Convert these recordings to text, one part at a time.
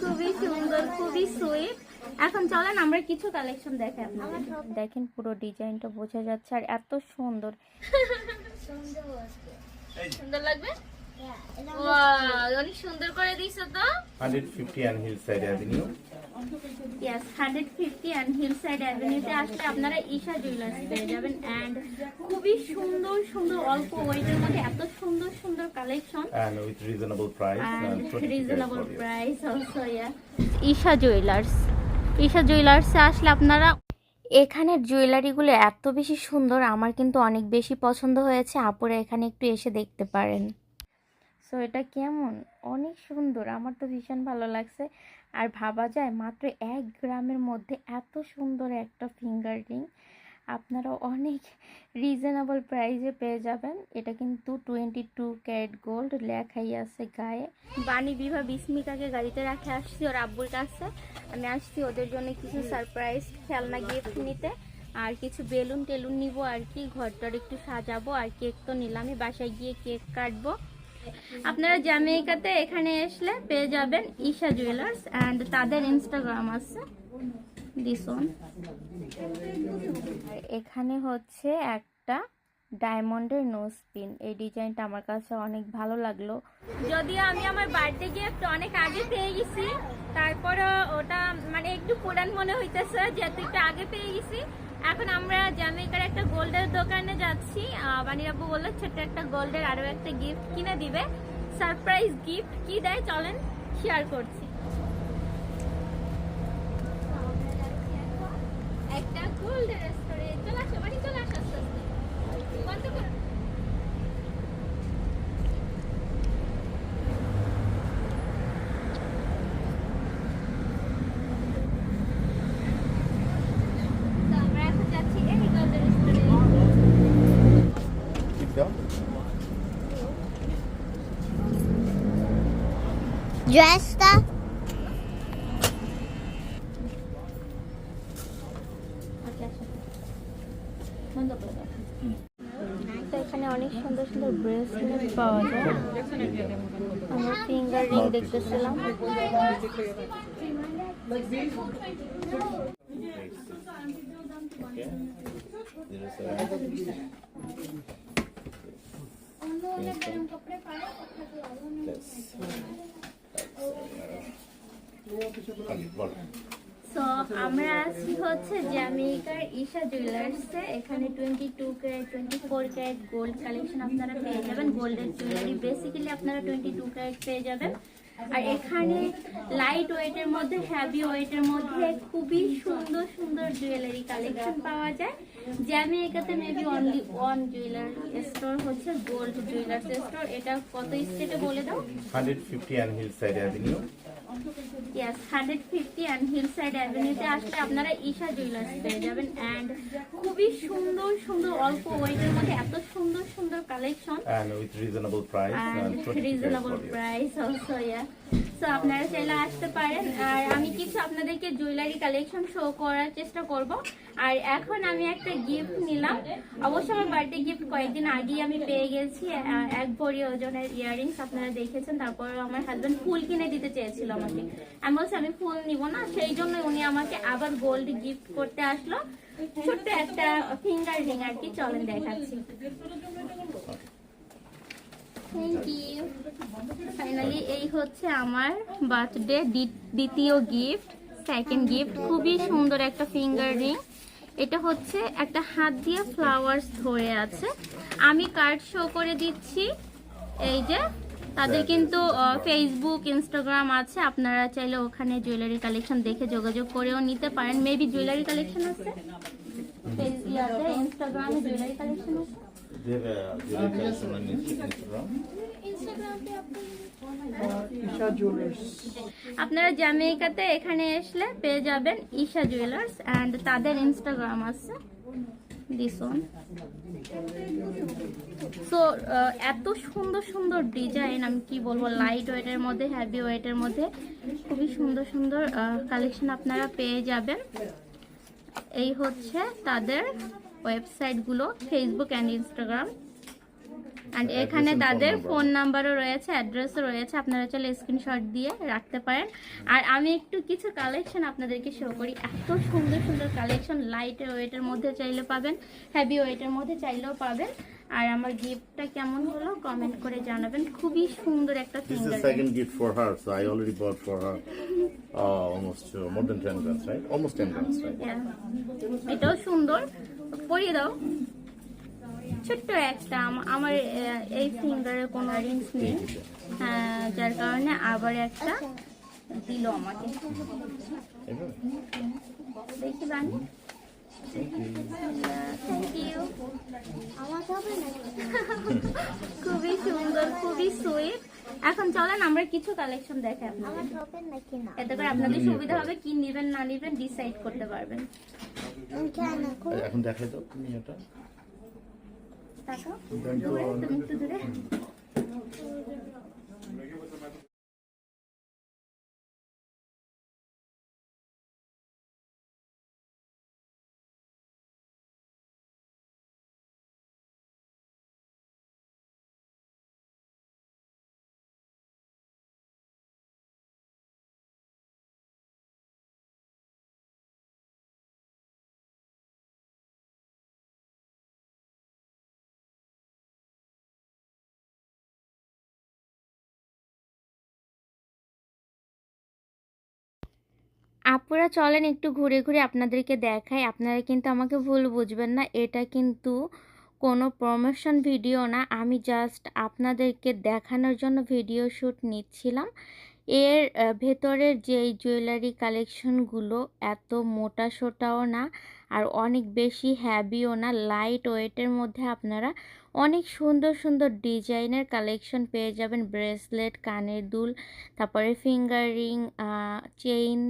খুবই সুন্দর খুবই সুইট এখন চলেন আমরা কিছু কালেকশন আপনাদের। দেখেন পুরো ডিজাইনটা বোঝা যাচ্ছে আর এত সুন্দর। সুন্দর লাগবে? Wow, অনেক সুন্দর করে দিছো তো। 150 and Hillside Avenue. Yes hundred fifty and Hillside অ্যাভিনিউতে আসলে আপনারা ঈশা জুয়েলার্স পেয়ে যাবেন অ্যান্ড খুবই সুন্দর সুন্দর অল্প ওয়েটের মধ্যে এত সুন্দর সুন্দর collection And with reasonable price. and and 20 reasonable for you. price also yeah Isha Jewellers Isha জুয়েলার্সে আসলে আপনারা এখানের জুয়েলারিগুলো এত বেশি সুন্দর আমার কিন্তু অনেক বেশি পছন্দ হয়েছে আপুরা এখানে একটু এসে দেখতে পারেন সো এটা কেমন অনেক সুন্দর আমার তো ভীষণ ভালো লাগছে আর ভাবা যায় মাত্র এক গ্রামের মধ্যে এত সুন্দর একটা ফিঙ্গার রিং আপনারা অনেক রিজনেবল প্রাইসে পেয়ে যাবেন। এটা কিন্তু টোয়েন্টি টু ক্যারেট গোল্ড লেখাই আছে গায়ে। বাণী বিভা বিস্মিকাকে গাড়িতে রাখে আসছি ওর আব্বুর কাছে। আমি আসছি ওদের জন্য কিছু সারপ্রাইজ খেলনা গিফট নিতে। আর কিছু বেলুন টেলুন নিব আর কি। ঘরটার একটু সাজাবো আর কেক তো নিলামই। বাসায় গিয়ে কেক কাটবো। আপনারা জ্যামেইকাতে এখানে আসলে পেয়ে যাবেন ঈশা জুয়েলার্স অ্যান্ড তাদের ইনস্টাগ্রাম আছে। দিস ওয়ান এখানে হচ্ছে একটা ডায়মন্ডের নোজ পিন এই ডিজাইনটা আমার কাছে অনেক ভালো লাগল। যদিও আমি আমার বার্থডে গিফট অনেক আগে পেয়ে গেছি তারপরে ওটা মানে একটু পুরান মনে হইতেছে যেহেতু একটু আগে পেয়ে গেছি। এখন আমরা জামাইকার একটা গোল্ডের দোকানে যাচ্ছি। বানির আব্বু বলল, ছোট্ট একটা গোল্ডের আরও একটা গিফট কিনে দিবে। সারপ্রাইজ গিফট কি দেয় চলেন শেয়ার করছি একটা গোল্ডের স্টোরে চলে আসো বাড়ি চলে আসো আস্তে আস্তে বন্ধ করো তো আমরা এখন যাচ্ছি এই গোল্ডের স্টোরে Keep down. ড্রেসটা আচ্ছা, আচ্ছা। বন্ধ করে দাও। তো এখানে অনেক সুন্দর সুন্দর ব্রেসলেট পাওয়া যায় আমরা ফিঙ্গার রিং দেখতেছিলাম Okay. Zero seven. Yes. So আমরা আছি হচ্ছে ঈশা জুয়েলার্সে এখানে twenty two carat twenty four carat gold collection আপনারা পেয়ে যাবেন। গোল্ডের জুয়েলারি বেসিক্যালি আপনারা টোয়েন্টি টু ক্যারেট পেয়ে যাবেন। আর এখানে লাইট ওয়েটের মধ্যে হ্যাভি ওয়েটের মধ্যে খুবই সুন্দর সুন্দর জুয়েলারি কালেকশন পাওয়া যায়। জ্যামেইকাতে maybe only one jewellery store হচ্ছে গোল্ড জুয়েলার্স স্টোর এটা কত স্টেটে বলে দাও? 150 and Hillside Avenue. Yes hundred fifty and Hillside অ্যাভিনিউতে আসলে আপনারা ঈশা জুয়েলার্স পেয়ে যাবেন। অ্যান্ড খুবই সুন্দর সুন্দর অল্প ওয়েটের মধ্যে এত সুন্দর সুন্দর collection and with reasonable price and And 20 reasonable price also yeah so আপনারা চাইলে আসতে পারেন। আর আমি কিছু আপনাদেরকে জুয়েলারি কালেকশন শো করার চেষ্টা করব। আর এখন আমি একটা গিফট নিলাম। অবশ্য আমার বার্থডে গিফট কয়েকদিন আগেই আমি পেয়ে গেছি। এক ভরি ওজনের ইয়াররিংস আপনারা দেখেছেন। তারপর আমার হাজব্যান্ড ফুল কিনে দিতে চেয়েছিল আমাকে। আমি বলছি, আমি ফুল নিব না। সেই জন্য উনি আমাকে আবার গোল্ড গিফট করতে আসলো। ছোট্ট একটা ফিঙ্গার রিং আর কি চলেন দেখাচ্ছি। থ্যাংক ইউ ফাইনালি এই হচ্ছে আমার বার্থডে দ্বিতীয় গিফট সেকেন্ড গিফট খুবই সুন্দর একটা ফিঙ্গার রিং এটা হচ্ছে একটা হাত দিয়ে ফ্লাওয়ার্স ধরে আছে। আমি কার্ড শো করে দিচ্ছি। এই যে তাদের কিন্তু ফেসবুক ইনস্টাগ্রাম আছে। আপনারা চাইলে ওখানে জুয়েলারি কালেকশন দেখে যোগাযোগ করেও নিতে পারেন। মেবি জুয়েলারি কালেকশন আছে। ইনস্টাগ্রামে জুয়েলারি কালেকশন আছে। ঈশা জুয়েলার্স আপনারা জ্যামেইকাতে এখানে আসলে পেয়ে যাবেন ঈশা জুয়েলার্স অ্যান্ড তাদের ইনস্টাগ্রাম আছে দিস ওয়ান সো এত সুন্দর সুন্দর ডিজাইন আমি কি বলব লাইট ওয়েটের মধ্যে হ্যাভি ওয়েটের মধ্যে খুবই সুন্দর সুন্দর কালেকশন আপনারা পেয়ে যাবেন। এই হচ্ছে তাদের ওয়েবসাইটগুলো ফেসবুক অ্যান্ড ইনস্টাগ্রাম অ্যান্ড এখানে তাদের ফোন নাম্বারও রয়েছে অ্যাড্রেসও রয়েছে আপনারা চলে স্ক্রিনশট দিয়ে রাখতে পারেন। আর আমি একটু কিছু কালেকশন আপনাদেরকে শো করি। এত সুন্দর সুন্দর কালেকশন লাইট ওয়েটের মধ্যে চাইলে পাবেন হ্যাভি ওয়েটের মধ্যে চাইলেও পাবেন। আর আমার গিফটটা কেমন হলো কমেন্ট করে জানাবেন। খুবই সুন্দর একটা the second gift for her, so I already bought for her uh, almost uh, more than 10 grams, right? Almost 10 grams, right? এটাও সুন্দর। পরিয়ে দাও। ছোট্ট একটা আমার এই ফিঙ্গারে কোনো রিংস নেই। হ্যাঁ, যার কারণে আবার একটা দিল আমাকে। দেখি বানি। খুবই সুন্দর খুবই সুইট এখন চলেন আমরা কিছু কালেকশন আপনাদের। এতে করে আপনাদের সুবিধা হবে কি নেবেন না নেবেন ডিসাইড করতে পারবেন। এখন দেখাই দাও তুমি এটা। তাকাও তুমি একটু দূরে। আপুরা চলেন একটু ঘুরে ঘুরে আপনাদেরকে দেখাই। আপনারা কিন্তু আমাকে ভুল বুঝবেন না, এটা কিন্তু কোনো প্রমোশন ভিডিও না। আমি জাস্ট আপনাদেরকে দেখানোর জন্য ভিডিও শ্যুট নিচ্ছিলাম। এর ভেতরের যেই জুয়েলারি কালেকশনগুলো এত মোটা সোটাও না আর অনেক বেশি হ্যাভিও না লাইট ওয়েটের মধ্যে আপনারা অনেক সুন্দর সুন্দর ডিজাইনের কালেকশন পেয়ে যাবেন। ব্রেসলেট, কানের দুল, তারপরে ফিঙ্গার রিং চেইন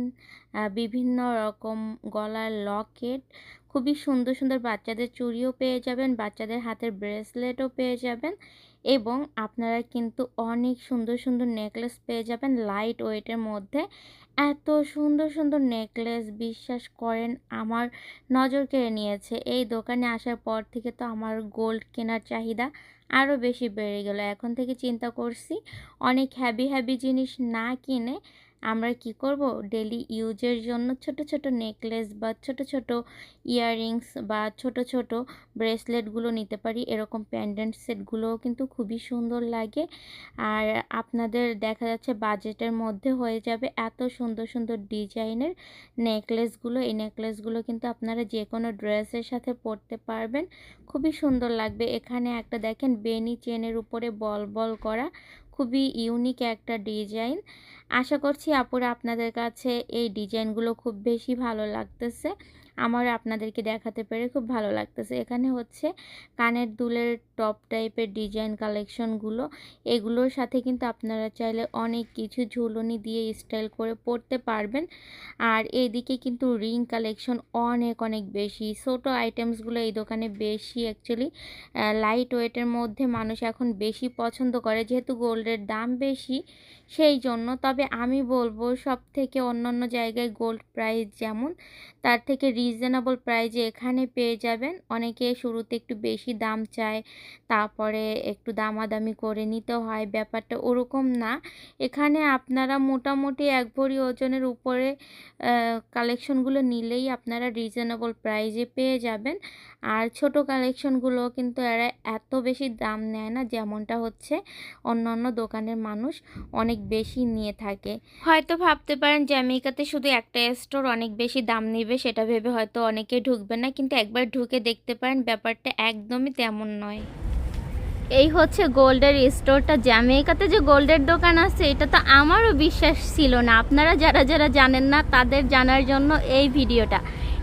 বিভিন্ন রকম গলার লকেট। খুবই সুন্দর সুন্দর বাচ্চাদের চুড়িও পেয়ে যাবেন, বাচ্চাদের হাতের ব্রেসলেটও পেয়ে যাবেন এবং আপনারা কিন্তু অনেক সুন্দর সুন্দর নেকলেস পেয়ে যাবেন লাইট ওয়েটের মধ্যে। এত সুন্দর সুন্দর নেকলেস বিশ্বাস করেন, আমার নজর কেড়ে নিয়েছে। এই দোকানে আসার পর থেকে তো আমার গোল্ড কেনার চাহিদা আরও বেশি বেড়ে গেল। এখন থেকে চিন্তা করছি, অনেক হ্যাবি হ্যাবি জিনিস না কিনে আমরা কি করব? ডেলি ইউজের জন্য ছোট ছোট নেকলেস বা ছোট ছোট ইয়াররিংস বা ছোট ছোট ব্রেসলেটগুলো নিতে পারি। এরকম প্যান্ডেন্ট সেটগুলোও কিন্তু খুবই সুন্দর লাগে। আর আপনাদের দেখা যাচ্ছে বাজেটের মধ্যে হয়ে যাবে এত সুন্দর সুন্দর ডিজাইনের নেকলেসগুলো এই নেকলেসগুলো কিন্তু আপনারা যে কোনো ড্রেসের সাথে পরতে পারবেন। খুবই সুন্দর লাগবে। এখানে একটা দেখেন বেনি চেনের উপরে বল বল করা। খুবই ইউনিক একটা ডিজাইন আশা করছি আপুরা আপনাদের কাছে এই ডিজাইনগুলো খুব বেশি ভালো লাগতেছে। আমার আপনাদেরকে দেখাতে পেরে খুব ভালো লাগতেছে। এখানে হচ্ছে কানের দুলের টপ টাইপের ডিজাইন কালেকশনগুলো এগুলোর সাথে কিন্তু আপনারা চাইলে অনেক কিছু ঝুলনি দিয়ে স্টাইল করে পরতে পারবেন। আর এদিকে কিন্তু রিং কালেকশন অনেক অনেক বেশি। ছোটো আইটেমসগুলো এই দোকানে বেশি অ্যাকচুয়ালি লাইট ওয়েটের মধ্যে মানুষ এখন বেশি পছন্দ করে। যেহেতু গোল্ডের দাম বেশি, সেই জন্য। তবে আমি বলব সব থেকে অন্যান্য জায়গায় গোল্ড প্রাইস যেমন, তার থেকে রিজনেবল প্রাইজে এখানে পেয়ে যাবেন। অনেকে শুরুতে একটু বেশি দাম চায়, তারপরে একটু দামাদামি করে নিতে হয়, ব্যাপারটা ওরকম না। এখানে আপনারা মোটামুটি এক ভরি ওজনের উপরে কালেকশনগুলো নিলেই আপনারা রিজনেবল প্রাইজে পেয়ে যাবেন। আর ছোট কালেকশনগুলো কিন্তু এরা এত বেশি দাম নেয় না, যেমনটা হচ্ছে অন্য অন্য দোকানের মানুষ অনেক বেশি নিয়ে থাকে। হয়তো ভাবতে পারেন যে আমেরিকাতে শুধু একটা স্টোর অনেক বেশি দাম নেবে, সেটা ভেবে হয়তো অনেকে ঢুকবে না কিন্তু একবার ঢুকে দেখতে পারেন ব্যাপারটা একদমই তেমন নয়। এই হচ্ছে গোল্ডের স্টোরটা। জ্যামেইকাতে যে গোল্ডের দোকান আছে এটা তো আমারও বিশ্বাস ছিল না। আপনারা যারা যারা জানেন না তাদের জানার জন্য এই ভিডিওটা।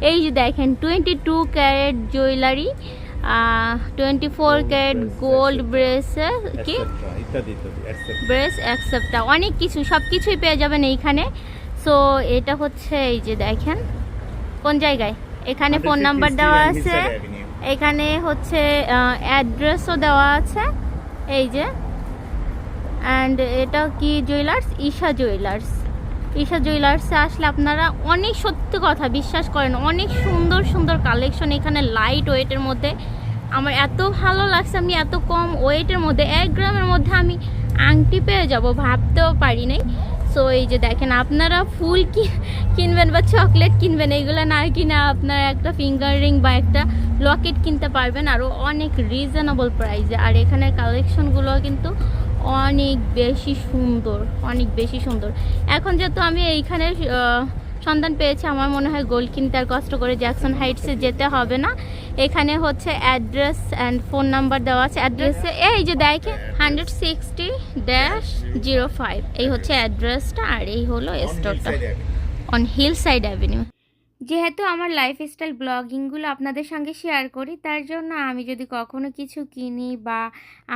এই যে দেখেন twenty two carat jewellery twenty four carat gold braces কি? ব্রেস অ্যাকসেপ্টটা অনেক কিছু সব কিছুই পেয়ে যাবেন এইখানে। সো এটা হচ্ছে এই যে দেখেন কোন জায়গায়? এখানে ফোন নাম্বার দেওয়া আছে এখানে হচ্ছে অ্যাড্রেসও দেওয়া আছে এই যে। অ্যান্ড এটা কি জুয়েলার্স ঈশা জুয়েলার্স ঈশা জুয়েলার্সে আসলে আপনারা অনেক সত্যি কথা বিশ্বাস করেন অনেক সুন্দর সুন্দর কালেকশন এখানে লাইট ওয়েটের মধ্যে। আমার এত ভালো লাগছে আমি এত কম ওয়েটের মধ্যে এক গ্রামের মধ্যে আমি আংটি পেয়ে যাব ভাবতেও পারি নাই। সো এই যে দেখেন, আপনারা ফুল কিনবেন বা চকলেট কিনবেন এইগুলো না কিনে আপনারা একটা ফিঙ্গার রিং বা একটা লকেট কিনতে পারবেন। আরও অনেক রিজনেবল প্রাইসে আর এখানের কালেকশনগুলো কিন্তু অনেক বেশি সুন্দর, অনেক বেশি সুন্দর। এখন যেহেতু আমি এইখানে সন্ধান পেয়েছে। আমার মনে হয় গোল কিনতে আর কষ্ট করে জ্যাকসন হাইটসে যেতে হবে না। এখানে হচ্ছে অ্যাড্রেস অ্যান্ড ফোন নাম্বার দেওয়া আছে। অ্যাড্রেসে এই যে দেখে hundred sixty dash zero five এই হচ্ছে অ্যাড্রেসটা আর এই হলো স্টোরটা অন হিল সাইড অ্যাভিনিউ যেহেতু আমার লাইফস্টাইল ব্লগিংগুলো আপনাদের সঙ্গে শেয়ার করি, তার জন্য আমি যদি কখনো কিছু কিনি বা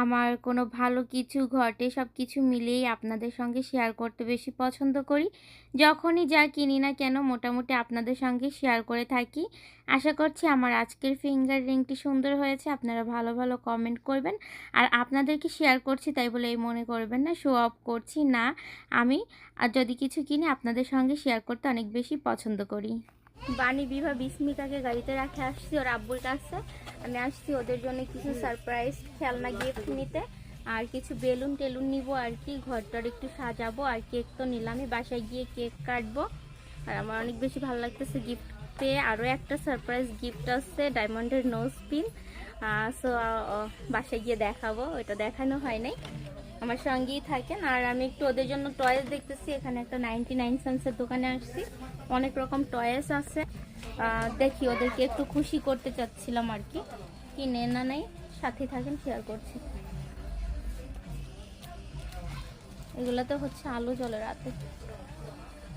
আমার কোনো ভালো কিছু ঘটে সব কিছু মিলিয়েই আপনাদের সঙ্গে শেয়ার করতে বেশি পছন্দ করি। যখনই যা কিনি না কেন, মোটামুটি আপনাদের সঙ্গে শেয়ার করে থাকি। আশা করছি আমার আজকের ফিঙ্গার রিংটি সুন্দর হয়েছে, আপনারা ভালো ভালো কমেন্ট করবেন। আর আপনাদেরকে শেয়ার করছি, তাই বলে এই মনে করবেন না শো অফ করছি না আমি। আর যদি কিছু কিনি, আপনাদের সঙ্গে শেয়ার করতে অনেক বেশি পছন্দ করি। বাণী বিভা বিস্মিতাকে গাড়িতে রাখে আসছি, ওর আব্বুর কাছে। আমি আসছি ওদের জন্য কিছু সারপ্রাইজ খেলনা গিফট নিতে। আর কিছু বেলুন টেলুন নিব আর কি, ঘরটার একটু সাজাবো আর কেক তো নিলামই, বাসায় গিয়ে কেক কাটবো। আর আমার অনেক বেশি ভালো লাগতেছে গিফট পেয়ে। আরও একটা সারপ্রাইজ গিফট আসছে ডায়মন্ডের নোজ পিন সো বাসায় গিয়ে দেখাবো, ওইটা দেখানো হয় নাই। আমার সঙ্গেই থাকেন। আর আমি একটু ওদের জন্য টয়েস দেখতেছি। এখানে একটা নাইনটি নাইন সেন্সের দোকানে আসছি। অনেক রকম টয়েস আছে। দেখি ওদেরকে একটু খুশি করতে চাচ্ছিলাম আর কি। কিনে না নেই সাথে থাকেন শেয়ার করছি। এগুলো তো হচ্ছে আলো জলে রাতে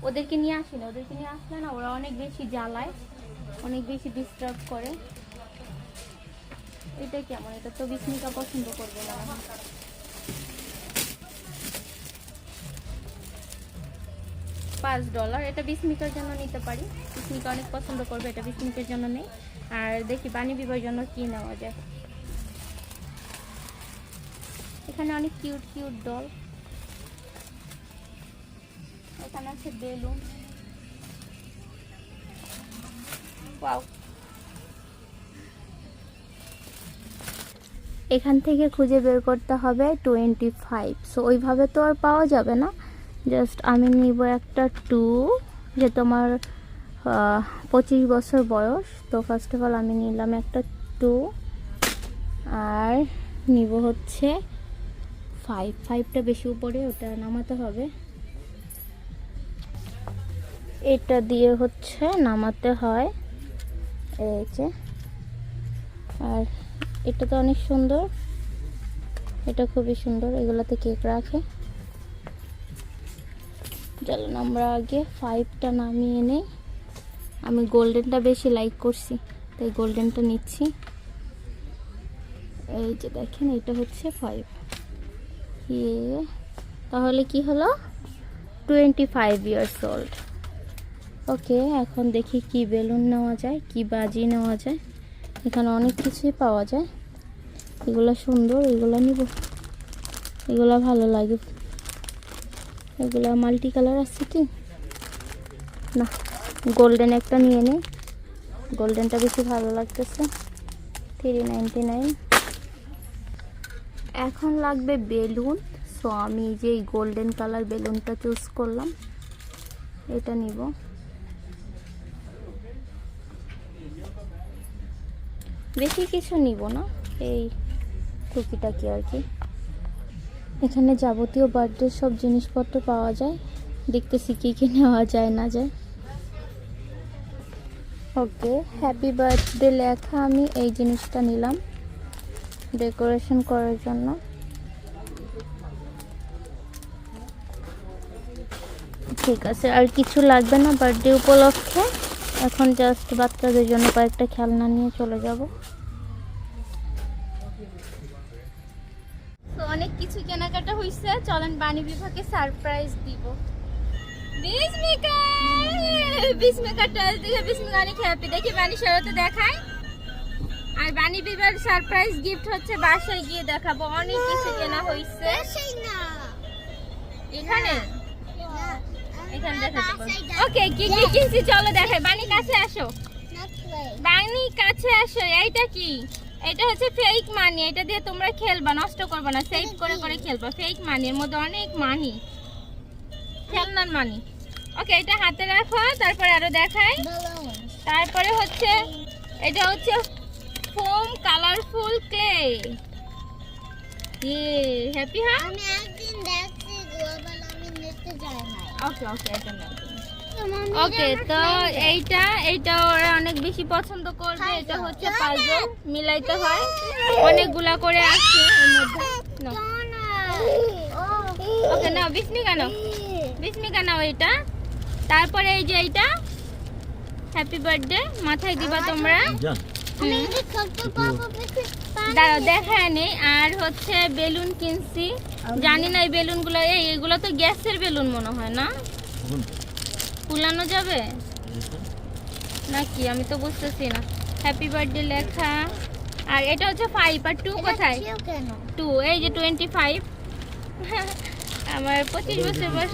ওদেরকে নিয়ে আসি না, ওদেরকে নিয়ে আসলে না, ওরা অনেক বেশি জ্বালায়, অনেক বেশি ডিস্টার্ব করে। এটা কেমন? এটা তো বিস্মিকা পছন্দ করবে না। পাঁচ ডলার। এটা বিস্মিকার জন্য নিতে পারি। বিস্মিকা অনেক পছন্দ করবে, এটা বিস্মিকার জন্য নেই। আর দেখি বাণী বিবার জন্য কি নেওয়া যায়। এখানে অনেক কিউট কিউট ডল। এখানে আছে বেলুন। এখান থেকে খুঁজে বের করতে হবে টোয়েন্টি ফাইভ। সো ওইভাবে তো আর পাওয়া যাবে না। জাস্ট আমি নিব একটা টু, যে তোমার পঁচিশ বছর বয়স। তো ফার্স্ট অফ অল আমি নিলাম একটা টু, আর নিব হচ্ছে ফাইভ ফাইভটা বেশি উপরে, ওটা নামাতে হবে। এটা দিয়ে হচ্ছে নামাতে হয়। এই যে। আর এটা তো অনেক সুন্দর। এটা খুবই সুন্দর, এগুলোতে কেক রাখে। চলুন আমরা আগে ফাইভটা নামিয়ে নেই। আমি গোল্ডেনটা বেশি লাইক করছি, তাই গোল্ডেনটা নিচ্ছি। এই যে দেখেন, এটা হচ্ছে ফাইভ ইয়ে তাহলে কি হলো? Twenty five years old okay, এখন দেখি কি বেলুন নেওয়া যায়, কি বাজি নেওয়া যায়। এখানে অনেক কিছুই পাওয়া যায়। এগুলো সুন্দর, এগুলো নিব। এগুলো ভালো লাগে। এগুলো মাল্টি কালার আছে কি? না গোল্ডেন একটা নিয়ে নিই গোল্ডেনটা বেশি ভালো লাগতেছে। থ্রি নাইন এখন লাগবে বেলুন। সো আমি যে এই গোল্ডেন কালার বেলুনটা চুজ করলাম। এটা নিব। বেশি কিছু নিব না। এই টুকিটাকি আর কি। এখানে যাবতীয় বার্থডে সব জিনিসপত্র পাওয়া যায়। দেখতেছি কী কী নেওয়া যায়, না যায়। ওকে হ্যাপি বার্থডে লেখা আমি এই জিনিসটা নিলাম ডেকোরেশন করার জন্য। ঠিক আছে, আর কিছু লাগবে না বার্থডে উপলক্ষে? এখন জাস্ট বাচ্চাদের জন্য কয়েকটা খেলনা নিয়ে চলে যাব। চলেন বাণী বিভাগে সারপ্রাইজ দিব। বিস্মিকা দেখে বিস্মিকা অনেক হ্যাপি দেখি বাণী শরতে দেখায় আর বাণী বিভার সারপ্রাইজ গিফট হচ্ছে বাসায় গিয়ে দেখাবো। অনেক কিছু কেনা হয়েছে। এখানে? এখানে দেখাতে ওকে কি কি কিনছি? চলো দেখাই। বাণী কাছে আসো। বাণী কাছে আসো এইটা কি? এটা হচ্ছে ফেক মানি এটা দিয়ে তোমরা খেলবা নষ্ট করবে না সেভ করে করে খেলবা। ফেক মানি এর মধ্যে অনেক মানি খেলনার মানি ওকে এটা হাতে রাখো তারপরে আরও দেখাই। তারপরে হচ্ছে এটা হচ্ছে ফোম কালারফুল ক্লে ইয়ে হ্যাপি হ্যাঁ আমি একদিন দেখছি গ্লোবাল আমি নিতে যাই নাই ওকে ওকে এটা নাও। ওকে তো এইটা এইটা ওরা অনেক বেশি পছন্দ করবে। এটা হচ্ছে পাজল মিলাইতে হয়। অনেকগুলা করে আছে এর মধ্যে। ওকে নাও বিস্মিকা নাও। বিস্মিকা নাও এটা। তারপরে এই যে এইটা। হ্যাপি বার্থডে মাথায় দিবা তোমরা। দাঁড়াও দেখায় নেই আর হচ্ছে বেলুন কিনছি। জানি না এই বেলুনগুলো এই এগুলো তো গ্যাসের বেলুন মনে হয় না? ফুলানো যাবে? নাকি? আমি তো বুঝতেছি না। হ্যাপি বার্থডে লেখা। আর এটা হচ্ছে ফাইভ আর টু কোথায়? টু এই যে টোয়েন্টি ফাইভ আমার পঁচিশ বছর বয়স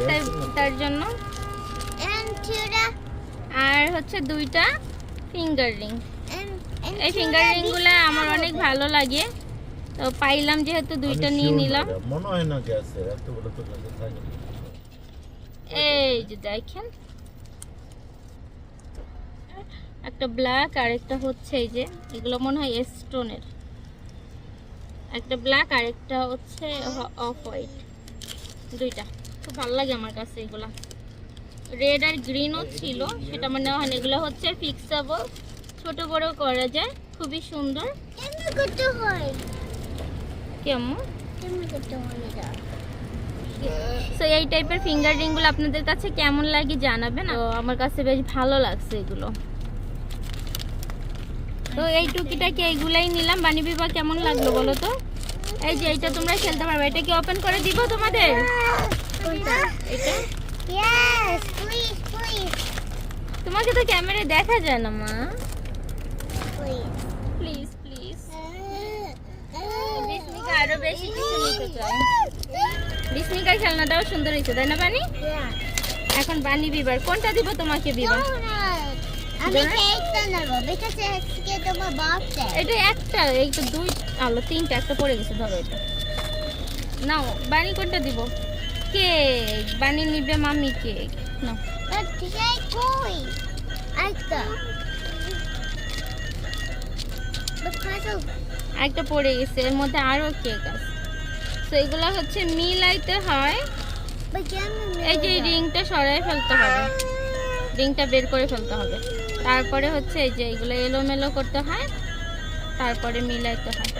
তার জন্য। এন্ড আর হচ্ছে দুইটা ফিঙ্গার রিং এই ফিঙ্গার রিংগুলো আমার অনেক ভালো লাগে। তো পাইলাম যেহেতু দুইটা নিয়ে নিলাম। মনে হয় না গ্যাসে এত তো না। এই যে দেখেন। একটা ব্ল্যাক আর একটা হচ্ছে এই যে, এগুলো মনে হয় স্টোনের একটা ব্ল্যাক আর একটা হচ্ছে অফ হোয়াইট দুইটা। খুব ভালো লাগে আমার কাছে এগুলা। রেড আর গ্রিনও ছিল, সেটা মানে হয় এগুলো হচ্ছে ফিক্সাবল ছোট বড় করা যায়, খুবই সুন্দর। কেমন? সো এই টাইপের ফিঙ্গার রিংগুলো আপনাদের কাছে কেমন লাগে জানাবেন? আমার কাছে বেশ ভালো লাগছে এগুলো। তো এই টুকিটাকে এইগুলাই নিলাম। বানি বিবা কেমন লাগল বলো তো? এই যে এইটা তোমরা খেলতে পারবে। এটা কি ওপেন করে দিব তোমাদের? প্লিজ প্লিজ তোমাকে তো ক্যামেরায় দেখা যায় না মা। প্লিজ প্লিজ প্লিজ বিস্মিকা আরও বেশি কিছু নিতে চাই। বিস্মিকার খেলনাটাও সুন্দর হয়েছে তাই না বানি এখন বানি বিবার কোনটা দিব তোমাকে বিবা আমি Donut? কেকটা নেব বিকজ আজকে তোমার বার্থডে এটা একটা এই তো দুই আলো তিনটা একটা পড়ে গেছে ধরো এটা। নাও বানি কোনটা দিব? কেক বানি নিবে মামি কেক নাও। ঠিক কই? একটা because একটা পড়ে গেছে এর মধ্যে আরও কেক আছে। তো এগুলো হচ্ছে মিলাইতে হয়। এই যে রিংটা সরাই ফেলতে হবে। রিংটা বের করে ফেলতে হবে। তারপরে হচ্ছে এই যে এগুলো এলোমেলো করতে হয় তারপরে মিলাইতে হয়।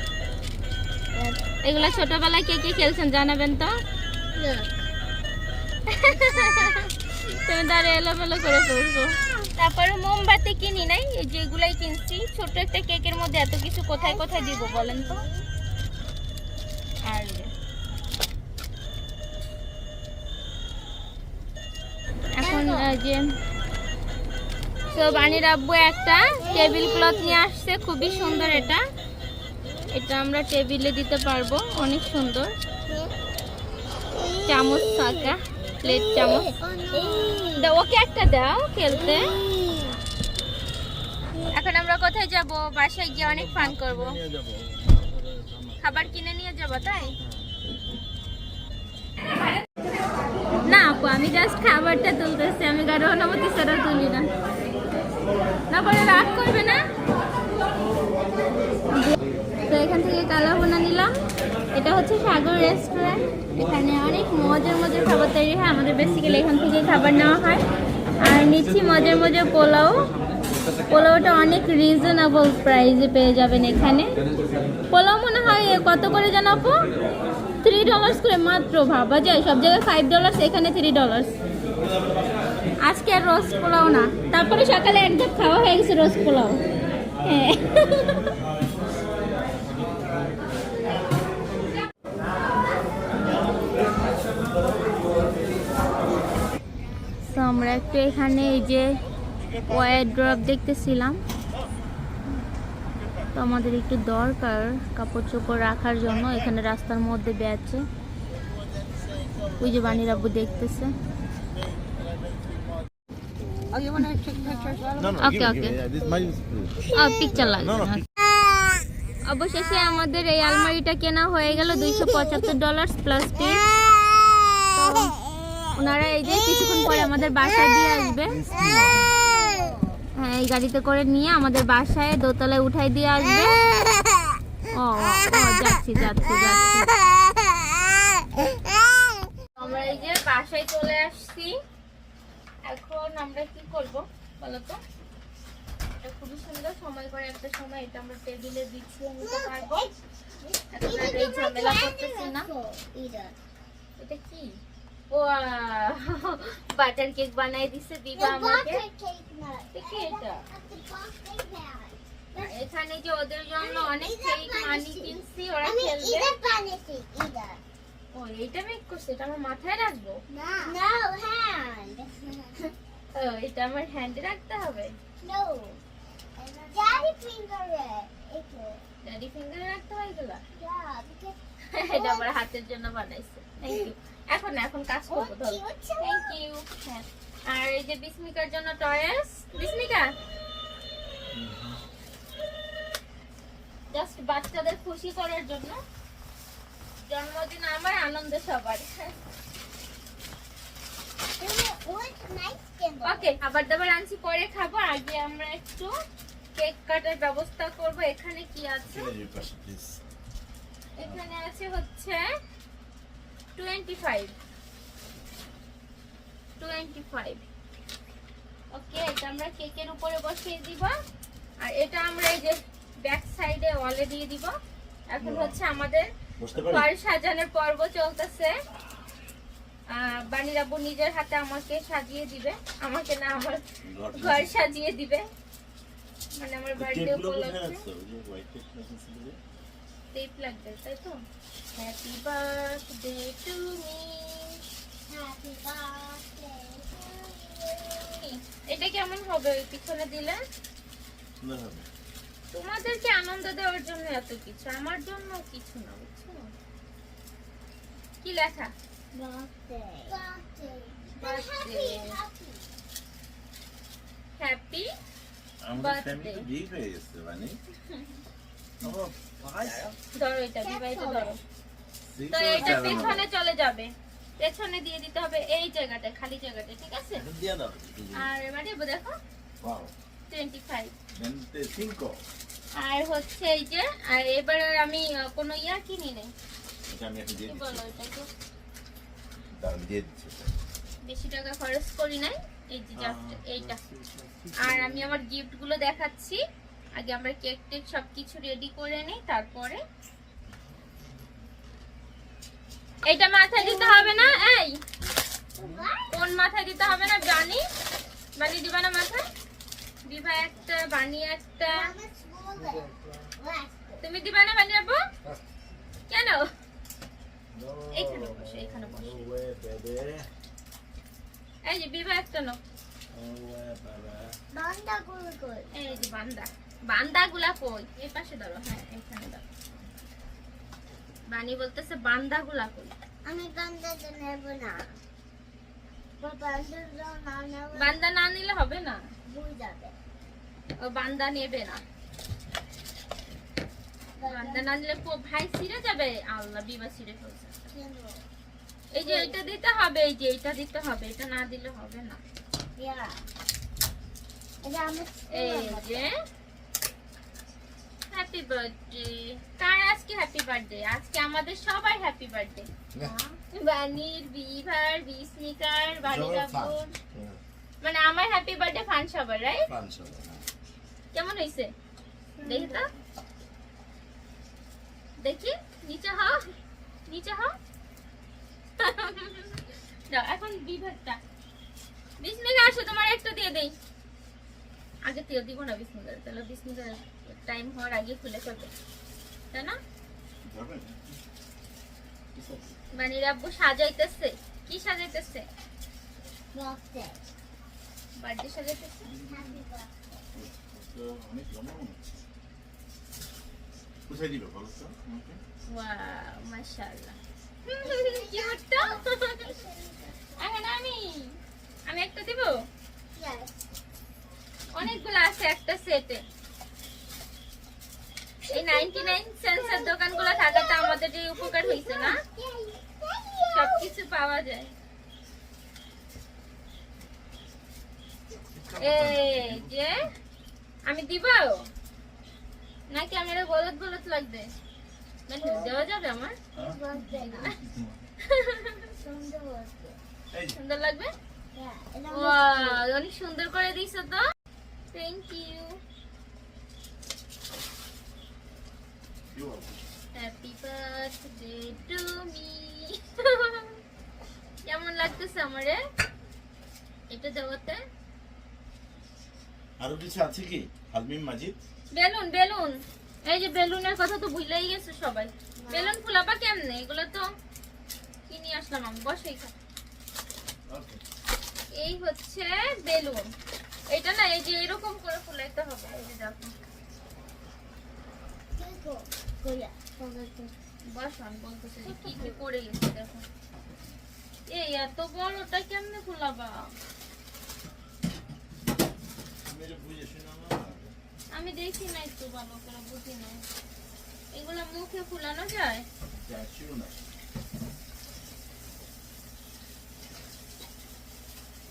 এগুলো ছোটবেলায় কে কে খেলছেন জানাবেন তো? তুমি তার এলোমেলো করে ফেলছো তারপরে মোমবাতি কিনি নাই এই যেগুলাই কিনছি। ছোট একটা কেকের মধ্যে এত কিছু কোথায় কোথায় দিব বলেন তো? আর এখন যে তো বানির আব্বু একটা টেবিল ক্লথ নিয়ে আসছে, খুবই সুন্দর এটা। এটা আমরা টেবিলে দিতে পারব, অনেক সুন্দর। চামচ থাকা প্লেট চামচ। ওকে একটা দাও খেলতে। এখন আমরা কোথায় যাব? বাসায় গিয়ে অনেক ফান করব। খাবার কিনে নিয়ে যাব, তাই? না আপু, আমি জাস্ট খাবারটা তুলতেছি, আমি কারও অনুমতি ছাড়া তুলি না। না পরে রাগ করবে না। তো এখান থেকে কালা বোনা নিলাম। এটা হচ্ছে সাগর রেস্টুরেন্ট এখানে অনেক মজার মজার খাবার তৈরি হয়। আমাদের বেসিক্যালি এখান থেকে খাবার নেওয়া হয়। আর নিচ্ছি মজার মজার পোলাও। পোলাওটা অনেক রিজনেবল প্রাইসে পেয়ে যাবেন এখানে। পোলাও মনে হয় কত করে জানো আপু? থ্রি ডলার্স করে মাত্র ভাবা যায়। সব জায়গায় ফাইভ ডলার্স এখানে থ্রি ডলার্স আজকে আর রোজ পোলাও না। তারপরে সকালে একদম খাওয়া হয়ে গেছে রোজ পোলাও। তো আমরা একটু এখানে এই যে ওয়ার ড্রপ দেখতেছিলাম। তো আমাদের একটু দরকার কাপড় চোপড় রাখার জন্য। এখানে রাস্তার মধ্যে বেচে ওই যে বানির আব্বু দেখতেছে। Oh, you want to take pictures? No, no, Okay, give it, give okay. Yeah, this is blue. Picture লাগবে No, no, অবশেষে আমাদের এই আলমারিটা কেনা হয়ে গেল দুইশো পঁচাত্তর ডলার প্লাস টিপ তো ওনারা এই যে কিছুক্ষণ পরে আমাদের বাসায় দিয়ে আসবে। হ্যাঁ এই গাড়িতে করে নিয়ে আমাদের বাসায় দোতলায় উঠাই দিয়ে আসবে। ও যাচ্ছি যাচ্ছি যাচ্ছি। আমরা এই যে বাসায় চলে আসছি। এখন আমরা কি করব বলতো? এটা খুবই সুন্দর সময় করে একটা সময় এটা আমরা টেবিলে বিছিয়ে নিতে পারব। এখন আর এই ঝামেলা করতেছি না। এটা কি? ও বাটার কেক বানাই দিছে দিবা আমাকে. এটা কি. এখানে যে ওদের জন্য অনেক কেক মানি কিনছি ওরা খেলবে. ও এইটা মেক করছে? এটা আমার মাথায় রাখব? No. No, hand. ও এটা আমার হ্যান্ডে রাখতে হবে? Finger it. It's it. Daddy ফিঙ্গারে রাখতে হয় এগুলা? এটা আমার হাতের জন্য বানাইছে। থ্যাংক ইউ এখন এখন কাজ করব Oh, ধরো। থ্যাংক ইউ হ্যাঁ। আর এই যে বিস্মিকার জন্য টয়েস বিস্মিকা? জাস্ট বাচ্চাদের খুশি করার জন্য। জন্মদিন আমার আনন্দ সবার? ওকে খাবার দাবার আনছি পরে খাব। আগে আমরা একটু কেক কাটার ব্যবস্থা করব। এখানে কি আছে? এখানে আছে হচ্ছে twenty five twenty five okay এটা আমরা কেকের উপরে বসিয়ে দিব। আর এটা আমরা এই যে ব্যাক সাইডে ওয়ালে দিয়ে দিব। এখন হচ্ছে আমাদের ঘর সাজানোর পর্ব চলতেছে। বানির আব্বু নিজের হাতে আমাকে সাজিয়ে দিবে। আমাকে না আমার ঘর সাজিয়ে দিবে। মানে আমার বার্থডে উপলক্ষে। টেপ লাগবে তাই তো? Happy birthday to me Happy birthday to you. এটা কেমন হবে? ওই পিছনে দিলে? তোমাদেরকে আনন্দ দেওয়ার জন্য এত কিছু আমার জন্য কিছু না বুঝছ কি লেখা Birthday. Birthday. Birthday. Happy, happy. Happy আমাদের Birthday. ফ্যামিলি বিয়ে হয়ে গেছে মানে। ও ভাই। ধরো এটা বিবাহিত ধরো। তো তো এটা পেছনে চলে যাবে। পেছনে দিয়ে দিতে হবে এই জায়গাটা খালি জায়গাটা ঠিক আছে? এখন দিয়ে দাও। আর এবারে দেখো। টোয়েন্টি ফাইভ আর হচ্ছে এই যে আর এবার আমি কোনো ইয়া কিনি নেই। এটা আমি এখন দিয়ে দিচ্ছি। দাঁড়ান দিয়ে দিচ্ছি বেশি টাকা খরচ করি নাই। এই যে জাস্ট এইটা। আর আমি আমার গিফট দেখাচ্ছি। আগে আমরা কেক টেক সবকিছু রেডি করে নিই তারপরে। এটা মাথায় দিতে হবে না? এই। কোন মাথায় দিতে হবে না জানি। বানি দিবা না মাথায়? দিবা একটা বানি একটা. তুমি দিবা না বানি আপু কেন? বসে এখানে বসে। এই যে বিভা একটা নো Manda gurgle. এই যে বান্দা। বান্দা গুলা কই? এই পাশে ধরো হ্যাঁ এখানে ধরো বানি বলতেছে বান্দা গুলা কই? আমি বান্দাটা নেব না। বান্দা নিলে হবে না? ও বান্দা নেবে না। বান্দা না নিলে ভাই ছিঁড়ে যাবে? আল্লাহ বিবা ছিঁড়ে ফেলছে। এই যে এটা দিতে হবে এই যে এটা দিতে হবে এটা না দিলে হবে না। ইয়া এটা আমার এই যে হ্যাপি বার্থডে কার আজকে হ্যাপি বার্থডে আজকে আমাদের সবার হ্যাপি বার্থডে বানির বিভার বিস্মিকার বাড়ির আব্বুর মানে আমার হ্যাপি বার্থডে ফান সবার রাইট হ্যাঁ। কেমন হয়েছে দেখি তো। দেখি? নিচে হও। নিচে হও। দাও এখন বিভাগটা। বিস্মিকা আসো তোমার একটা দিয়ে দেই। আগে তেল দিব না বিস্মিকার তাহলে বিস্মিকার টাইম হওয়ার আগে খুলে ফেলবে। তাই না? বানির আব্বু সাজাইতেছে। কি সাজাইতেছে? বার্থডে সাজাইতেছে। মনে। কোথায় দিবে বলো তো? ওয়াও মাশাআল্লাহ। আমি দিব? উপকার হয়েছে না পাওয়া যায়। যে, আমি দিব? নাকি আমি এটা গলত গলত লাগবে? দেওয়া যাবে আমার? সুন্দর লাগবে? হ্যাঁ, অনেক সুন্দর করে দিছো তো। Thank you happy birthday to me কেমন লাগতেছে আমারে? এটা দেওয়াতে? আরও কিছু আছে কি? হালমিম মাজিদ? Balloon balloon. এই যে বেলুনের কথা তো ভুলেই গেছে সবাই। বেলুন ফুলাবা কেমনে? এগুলো তো কিনে আসলাম আমি? বসে এই হচ্ছে বেলুন। এটা না এই যে এরকম করে ফুলাইতে হবে। এই যে দেখো। দেখো কইয়া কবে বস আমি বলতেছি কি কি পড়ে গেছে দেখো। এই এত বড়টা কেমনে ফুলাবা? বুঝে শুনে না? আমি দেখি নাই তো ভালো করে বুঝি নাই। এগুলো মুখে ফুলানো যায়? যা শুরু না।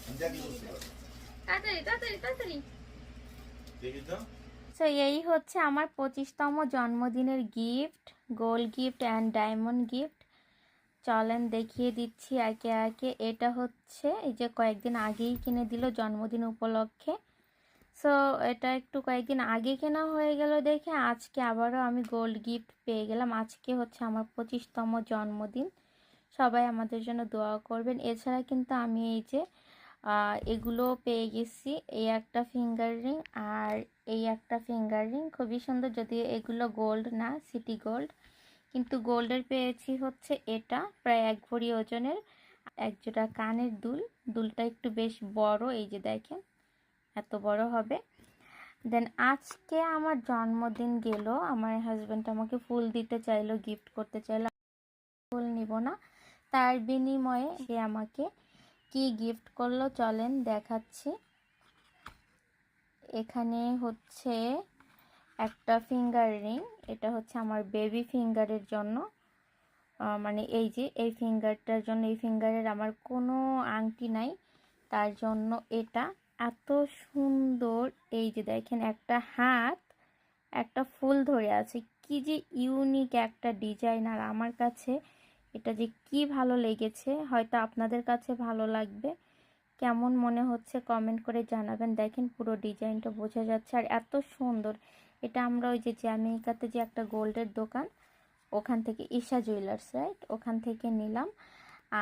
আমি দেখি বুঝতে পারব তাড়াতাড়ি তাড়াতাড়ি তাড়াতাড়ি। দেখি তো। সো এই হচ্ছে আমার পঁচিশতম জন্মদিনের gift gold gift and diamond gift চলেন দেখিয়ে দিচ্ছি একে একে। এটা হচ্ছে এই যে কয়েকদিন আগেই কিনে দিল জন্মদিন উপলক্ষে। সো এটা একটু কয়েকদিন আগে কেনা হয়ে গেল দেখে আজকে আবারও আমি গোল্ড গিফট পেয়ে গেলাম। আজকে হচ্ছে আমার পঁচিশতম জন্মদিন। সবাই আমাদের জন্য দোয়া করবেন। এছাড়া কিন্তু আমি এই যে এগুলো পেয়ে গেছি। এই একটা ফিঙ্গার রিং আর এই একটা ফিঙ্গার রিং খুবই সুন্দর। যদিও এগুলো গোল্ড না সিটি গোল্ড কিন্তু গোল্ডের পেয়েছি হচ্ছে এটা, প্রায় এক ভরি ওজনের। এক জোড়া কানের দুল। দুলটা একটু বেশ বড়, এই যে দেখেন। এত বড় হবে। দেন আজকে আমার জন্মদিন গেল। আমার হাজব্যান্ড আমাকে ফুল দিতে চাইলো গিফট করতে চাইলো। ফুল নিব না। তার বিনিময়ে সে আমাকে কি গিফট করল চলেন দেখাচ্ছি। এখানে হচ্ছে একটা ফিঙ্গার রিং এটা হচ্ছে আমার বেবি ফিঙ্গারের জন্য। মানে এই যে, এই ফিঙ্গারটার জন্য, এই ফিঙ্গারের আমার কোনো আংটি নাই। তার জন্য এটা। এত সুন্দর। এই যে দেখেন, একটা হাত, একটা ফুল ধরে আছে। কি যে ইউনিক একটা ডিজাইন আর আমার কাছে এটা যে কি ভালো লেগেছে, হয়তো আপনাদের কাছে ভালো লাগবে। কেমন মনে হচ্ছে কমেন্ট করে জানাবেন। দেখেন, পুরো ডিজাইনটা বোঝা যাচ্ছে। আর এত সুন্দর। এটা আমরা ওই যে জ্যামিকাতে যে একটা গোল্ডের দোকান, ওখান থেকে ঈশা জুয়েলার্স রাইট ওখান থেকে নিলাম।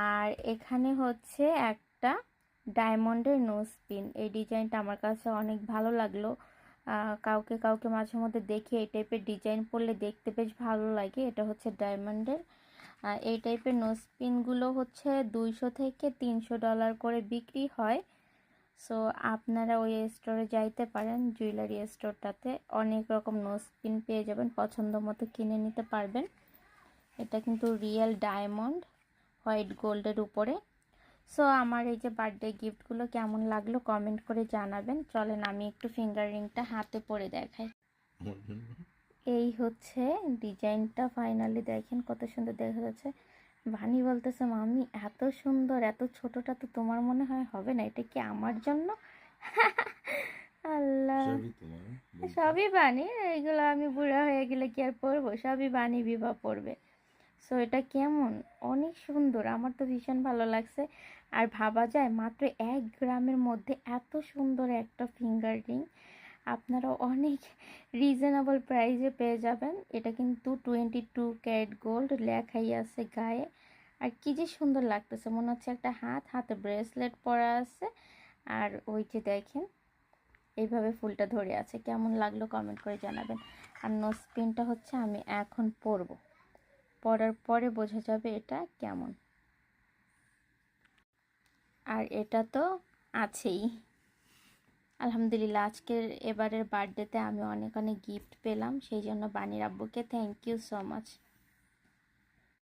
আর এখানে হচ্ছে একটা ডায়মন্ডের নোজ পিন এই ডিজাইনটা আমার কাছে অনেক ভালো লাগল। কাউকে কাউকে মাঝে মধ্যে দেখি এই টাইপের ডিজাইন পরলে দেখতে বেশ ভালো লাগে। এটা হচ্ছে ডায়মন্ডের। এই টাইপের নোজ পিনগুলো হচ্ছে দুইশো থেকে তিনশো ডলার করে বিক্রি হয়। সো, আপনারা ওই স্টোরে যাইতে পারেন, জুয়েলারি স্টোরটাতে। অনেক রকম নোজ পিন পেয়ে যাবেন, পছন্দ মতো কিনে নিতে পারবেন। এটা কিন্তু রিয়েল ডায়মন্ড, হোয়াইট গোল্ডের উপরে। সো আমার এই যে বার্থডে গিফটগুলো কেমন লাগল কমেন্ট করে জানাবেন। চলেন আমি একটু ফিঙ্গার রিংটা হাতে পরে দেখাই। এই হচ্ছে ডিজাইনটা ফাইনালি দেখেন কত সুন্দর দেখা যাচ্ছে। ভানি বলতেছে মামি এত সুন্দর এত ছোটটা তো তোমার মনে হয় হবে না? এটা কি আমার জন্য? আল্লাহ। সবই বানি এইগুলো আমি বুড়া হয়ে গেলে কি আর পরবো? সবই বানি বিবাহ পড়বে সো এটা কেমন? অনেক সুন্দর আমার তো ভীষণ ভালো লাগছে। আর ভাবা যায় মাত্র এক গ্রামের মধ্যে এত সুন্দর একটা ফিঙ্গার রিং আপনারা অনেক রিজনেবল প্রাইসে পেয়ে যাবেন। এটা কিন্তু টোয়েন্টি টু ক্যারেট গোল্ড লেখাই আছে গায়ে। আর কি যে সুন্দর লাগতেছে। মনে হচ্ছে একটা হাত, হাতে ব্রেসলেট পরা আছে। আর ওই যে দেখেন, এইভাবে ফুলটা ধরে আছে। কেমন লাগল কমেন্ট করে জানাবেন। আর নোজ পিনটা হচ্ছে আমি এখন পরব। পরার পরে বোঝা যাবে এটা কেমন। আর এটা তো আছেই। আলহামদুলিল্লাহ, আজকের এবারের বার্থডেতে আমি অনেক অনেক গিফট পেলাম, সেই জন্য বানির আব্বুকে থ্যাংক ইউ সো মাচ